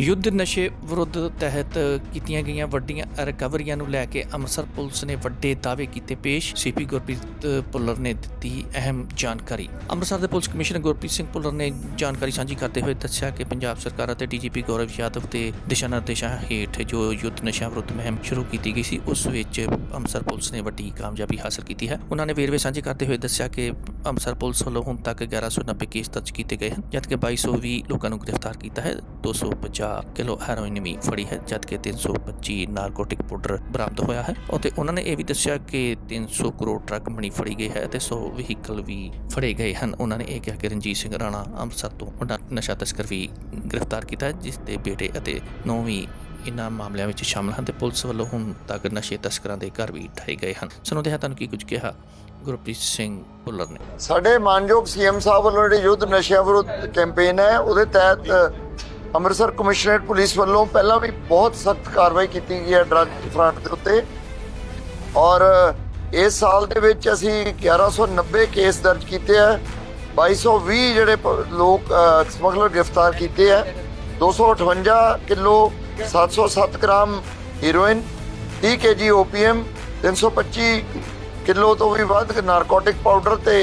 ਯੁੱਧ ਨਸ਼ੇ ਵਿਰੁੱਧ ਤਹਿਤ ਕੀਤੀਆਂ ਗਈਆਂ ਵੱਡੀਆਂ ਰਿਕਵਰੀਆਂ ਨੂੰ ਲੈ ਕੇ ਅੰਮ੍ਰਿਤਸਰ ਪੁਲਿਸ ਨੇ ਵੱਡੇ ਦਾਅਵੇ ਕੀਤੇ ਪੇਸ਼। ਸੀਪੀ ਗੁਰਪ੍ਰੀਤ ਭੁੱਲਰ ਨੇ ਦਿੱਤੀ ਅਹਿਮ ਜਾਣਕਾਰੀ। ਅੰਮ੍ਰਿਤਸਰ ਦੇ ਪੁਲਿਸ ਕਮਿਸ਼ਨਰ ਗੁਰਪ੍ਰੀਤ ਸਿੰਘ ਭੁੱਲਰ ਨੇ ਜਾਣਕਾਰੀ ਸਾਂਝੀ ਕਰਦੇ ਹੋਏ ਦੱਸਿਆ ਕਿ ਪੰਜਾਬ ਸਰਕਾਰ ਅਤੇ ਡੀਜੀਪੀ ਗੌਰਵ ਯਾਦਵ ਦੇ ਦਿਸ਼ਾ ਨਿਰਦੇਸ਼ਾਂ ਹੇਠ ਜੋ ਯੁੱਧ ਨਸ਼ਿਆਂ ਵਿਰੁੱਧ ਮੁਹਿੰਮ ਸ਼ੁਰੂ ਕੀਤੀ ਗਈ ਸੀ, ਉਸ ਵਿੱਚ ਅੰਮ੍ਰਿਤਸਰ ਪੁਲਿਸ ਨੇ ਵੱਡੀ ਕਾਮਯਾਬੀ ਹਾਸਲ ਕੀਤੀ ਹੈ। ਉਹਨਾਂ ਨੇ ਵੇਰਵੇ ਸਾਂਝੇ ਕਰਦੇ ਹੋਏ ਦੱਸਿਆ ਕਿ ਅੰਮ੍ਰਿਤਸਰ ਪੁਲਿਸ ਵੱਲੋਂ ਹੁਣ ਤੱਕ 1190 ਕੇਸ ਦਰਜ ਕੀਤੇ ਗਏ ਹਨ ਜਦਕਿ 2220 ਲੋਕਾਂ ਨੂੰ ਗ੍ਰਿਫਤਾਰ ਕੀਤਾ ਹੈ 250 ਕਿਲੋ ਹੈਰੋਇਨ ਵੀ ਫੜੀ ਹੈ ਜਦਕਿ 325 ਨਾਰਕੋਟਿਕ ਪਾਊਡਰ ਬਰਾਮਦ ਹੋਇਆ ਹੈ। ਅਤੇ ਉਹਨਾਂ ਨੇ ਇਹ ਵੀ ਦੱਸਿਆ ਕਿ 300 ਕਰੋੜ ਟਰੱਕ ਮਣੀ ਫੜੀ ਗਈ ਹੈ ਅਤੇ 100 ਵਹੀਕਲ ਵੀ ਫੜੇ ਗਏ ਹਨ। ਉਹਨਾਂ ਨੇ ਇਹ ਕਿਹਾ ਕਿ ਰਣਜੀਤ ਸਿੰਘ ਰਾਣਾ ਅੰਮ੍ਰਿਤਸਰ ਤੋਂ ਨਸ਼ਾ ਤਸਕਰ ਵੀ ਗ੍ਰਿਫਤਾਰ ਕੀਤਾ ਜਿਸ ਦੇ ਬੇਟੇ ਅਤੇ ਨੌਂ ਵੀ ਇਨ੍ਹਾਂ ਮਾਮਲਿਆਂ ਵਿੱਚ ਸ਼ਾਮਲ ਹਨ ਤੇ ਪੁਲਿਸ ਵੱਲੋਂ ਹੁਣ ਤੱਕ ਨਸ਼ੇ ਤਸਕਰਾਂ ਦੇ ਘਰ ਵੀ ਢਾਏ ਗਏ ਹਨ। ਸੁਣਦੇ ਹਾਂ ਤੁਹਾਨੂੰ ਕੀ ਕੁਝ ਕਿਹਾ ਗੁਰਪ੍ਰੀਤ ਸਿੰਘ ਭੁੱਲਰ ਨੇ। ਸਾਡੇ ਮਾਨਯੋਗ ਸੀਐਮ ਸਾਹਿਬ ਵੱਲੋਂ ਜਿਹੜੇ ਯੁੱਧ ਨਸ਼ਿਆਂ ਵਿਰੁੱਧ ਕੈਂਪੇਨ ਹੈ, ਉਹਦੇ ਤਹਿਤ ਅੰਮ੍ਰਿਤਸਰ ਕਮਿਸ਼ਨਰੇਟ ਪੁਲਿਸ ਵੱਲੋਂ ਪਹਿਲਾਂ ਵੀ ਬਹੁਤ ਸਖਤ ਕਾਰਵਾਈ ਕੀਤੀ ਗਈ ਹੈ ਡਰੱਗ ਫਰੰਟ ਦੇ ਉੱਤੇ। ਔਰ ਇਸ ਸਾਲ ਦੇ ਵਿੱਚ ਅਸੀਂ 1190 ਕੇਸ ਦਰਜ ਕੀਤੇ ਆ 2220 ਜਿਹੜੇ ਪ- ਲੋਕ ਸਮਗਲਰ ਗ੍ਰਿਫਤਾਰ ਕੀਤੇ ਆ 258 kilo 707 gram heroin 30 KG opium 325 kilo ਤੋਂ ਵੀ ਵੱਧ ਨਾਰਕੋਟਿਕ ਪਾਊਡਰ ਤੇ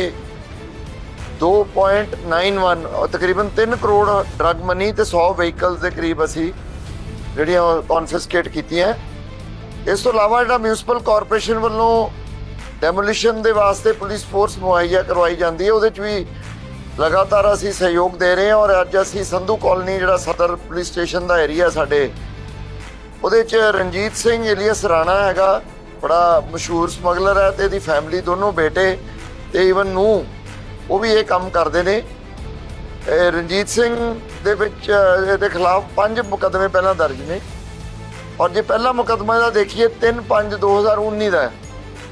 2.91 ਅਹ ਤਕਰੀਬਨ 3 ਕਰੋੜ ਡਰੱਗ ਮਨੀ ਤੇ 100 ਵਹੀਕਲਸ ਦੇ ਕਰੀਬ ਅਸੀਂ ਜਿਹੜੀਆਂ ਕਨਫਿਸਕੇਟ ਕੀਤੀਆਂ। ਇਸ ਤੋਂ ਇਲਾਵਾ ਜਿਹੜਾ ਮਿਊਨਿਸਪਲ ਕਾਰਪੋਰੇਸ਼ਨ ਵੱਲੋਂ ਡੈਮੋਲੀਸ਼ਨ ਦੇ ਵਾਸਤੇ ਪੁਲਿਸ ਫੋਰਸ ਮੁਹੱਈਆ ਕਰਵਾਈ ਜਾਂਦੀ ਹੈ, ਉਹਦੇ 'ਚ ਵੀ ਲਗਾਤਾਰ ਅਸੀਂ ਸਹਿਯੋਗ ਦੇ ਰਹੇ ਹਾਂ ਔਰ ਅੱਜ ਅਸੀਂ ਸੰਧੂ ਕਾਲਨੀ ਜਿਹੜਾ ਸਦਰ ਪੁਲਿਸ ਸਟੇਸ਼ਨ ਦਾ ਏਰੀਆ ਸਾਡੇ, ਉਹਦੇ 'ਚ ਰਣਜੀਤ ਸਿੰਘ ਏਲੀਅਸ ਰਾਣਾ ਹੈਗਾ, ਬੜਾ ਮਸ਼ਹੂਰ ਸਮਗਲਰ ਹੈ ਤੇ ਇਹਦੀ ਫੈਮਿਲੀ ਦੋਨੋਂ ਬੇਟੇ ਤੇ ਇਵਨ ਨੂੰ ਉਹ ਵੀ ਇਹ ਕੰਮ ਕਰਦੇ ਨੇ। ਰਣਜੀਤ ਸਿੰਘ ਦੇ ਵਿੱਚ ਇਹਦੇ ਖਿਲਾਫ ਪੰਜ ਮੁਕੱਦਮੇ ਪਹਿਲਾਂ ਦਰਜ ਨੇ। ਔਰ ਜੇ ਪਹਿਲਾ ਮੁਕੱਦਮਾ ਇਹਦਾ ਦੇਖੀਏ 3/5/2019 ਦਾ ਹੈ।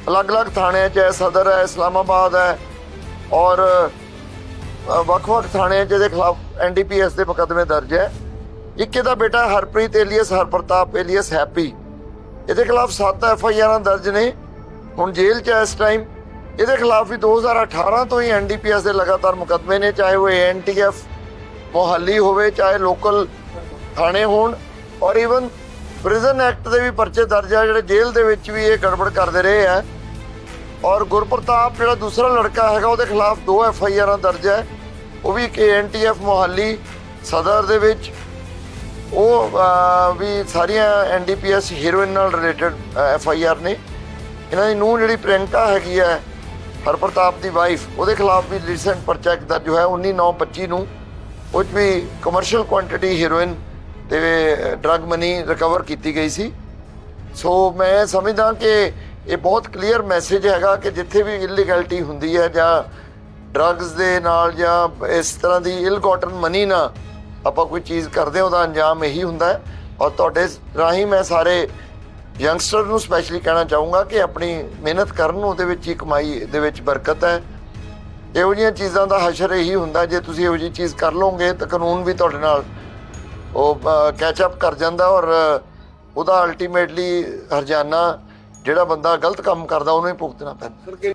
ਅਲੱਗ-ਅਲੱਗ ਥਾਣਿਆਂ 'ਚ ਹੈ, ਸਦਰ ਹੈ, ਇਸਲਾਮਾਬਾਦ ਹੈ। ਔਰ ਵੱਖ-ਵੱਖ ਥਾਣਿਆਂ 'ਚ ਇਹਦੇ ਖਿਲਾਫ ਐਨਡੀਪੀਐਸ ਦੇ ਮੁਕੱਦਮੇ ਦਰਜ ਹੈ। ਇੱਕ ਇਹਦਾ ਬੇਟਾ Harpreet alias, Harpartap alias Happy. ਇਹਦੇ ਖਿਲਾਫ 7 ਐਫ ਆਈ ਆਰਾਂ ਦਰਜ ਨੇ। ਹੁਣ ਜੇਲ੍ਹ 'ਚ ਹੈ ਇਸ ਟਾਈਮ ਇਹਦੇ ਖਿਲਾਫ ਵੀ 2018 ਤੋਂ ਹੀ ਐਨਡੀਪੀਐਸ ਦੇ ਲਗਾਤਾਰ ਮੁਕੱਦਮੇ ਨੇ, ਚਾਹੇ ਉਹ ਐਨਟੀਐਫ ਮੁਹੱਲੀ ਹੋਵੇ, ਚਾਹੇ ਲੋਕਲ ਥਾਣੇ ਹੋਣ ਔਰ ਇਵਨ ਪ੍ਰਿਜ਼ਨ ਐਕਟ ਦੇ ਵੀ ਪਰਚੇ ਦਰਜ ਆ, ਜਿਹੜੇ ਜੇਲ੍ਹ ਦੇ ਵਿੱਚ ਵੀ ਇਹ ਗੜਬੜ ਕਰਦੇ ਰਹੇ ਆ। ਔਰ ਗੁਰਪ੍ਰਤਾਪ ਜਿਹੜਾ ਦੂਸਰਾ ਲੜਕਾ ਹੈਗਾ, ਉਹਦੇ ਖਿਲਾਫ ਦੋ ਐਫ ਆਈ ਆਰਾਂ ਦਰਜ ਹੈ ਉਹ ਵੀ ਇੱਕ ਕੇਐਨਟੀਐਫ ਮੁਹੱਲੀ ਸਦਰ ਦੇ ਵਿੱਚ। ਉਹ ਵੀ ਸਾਰੀਆਂ ਐਨਡੀਪੀਐਸ ਹੀਰੋਇਨ ਨਾਲ ਰਿਲੇਟਡ ਐਫ ਆਈ ਆਰ ਨੇ। ਇਹਨਾਂ ਦੀ ਨੂੰਹ ਜਿਹੜੀ ਪ੍ਰਿਯੰਕਾ ਹੈਗੀ ਹੈ ਹਰਪ੍ਰਤਾਪ ਦੀ ਵਾਈਫ ਉਹਦੇ ਖਿਲਾਫ ਵੀ ਰੀਸੈਂਟ ਪਰਚਾ ਇੱਕ ਦਰਜ ਹੋਇਆ 19/9/25 ਨੂੰ ਉਹ ਵੀ ਕਮਰਸ਼ੀਅਲ ਕੁਆਂਟੀਟੀ ਹੀਰੋਇਨ ਤੇ ਡਰੱਗ ਮਨੀ ਰਿਕਵਰ ਕੀਤੀ ਗਈ ਸੀ। ਸੋ ਮੈਂ ਸਮਝਦਾ ਕਿ ਇਹ ਬਹੁਤ ਕਲੀਅਰ ਮੈਸੇਜ ਹੈਗਾ ਕਿ ਜਿੱਥੇ ਵੀ ਇਲੀਗੈਲਿਟੀ ਹੁੰਦੀ ਹੈ ਜਾਂ ਡਰੱਗਸ ਦੇ ਨਾਲ ਜਾਂ ਇਸ ਤਰ੍ਹਾਂ ਦੀ ਇਲ ਗੋਟਨ ਮਨੀ ਨਾਲ ਆਪਾਂ ਕੋਈ ਚੀਜ਼ ਕਰਦੇ ਹਾਂ, ਉਹਦਾ ਅੰਜਾਮ ਇਹੀ ਹੁੰਦਾ ਹੈ। ਔਰ ਤੁਹਾਡੇ ਰਾਹੀਂ ਮੈਂ ਸਾਰੇ ਯੰਗਸਟਰ ਨੂੰ ਸਪੈਸ਼ਲੀ ਕਹਿਣਾ ਚਾਹੂੰਗਾ ਕਿ ਆਪਣੀ ਮਿਹਨਤ ਕਰਨ ਉਹਦੇ ਵਿੱਚ ਹੀ ਕਮਾਈ ਦੇ ਵਿੱਚ ਬਰਕਤ ਹੈ। ਇਹੋ ਜਿਹੀਆਂ ਚੀਜ਼ਾਂ ਦਾ ਹਸ਼ਰ ਇਹੀ ਹੁੰਦਾ, ਜੇ ਤੁਸੀਂ ਇਹੋ ਜਿਹੀ ਚੀਜ਼ ਕਰ ਲਓਗੇ ਤਾਂ ਕਾਨੂੰਨ ਵੀ ਤੁਹਾਡੇ ਨਾਲ ਉਹ ਕੈਚ ਅਪ ਕਰ ਜਾਂਦਾ ਔਰ ਉਹਦਾ ਅਲਟੀਮੇਟਲੀ ਹਰਜਾਨਾ ਜਿਹੜਾ ਬੰਦਾ ਗਲਤ ਕੰਮ ਕਰਦਾ ਉਹਨੂੰ ਹੀ ਭੁਗਤਣਾ ਪੈਂਦਾ।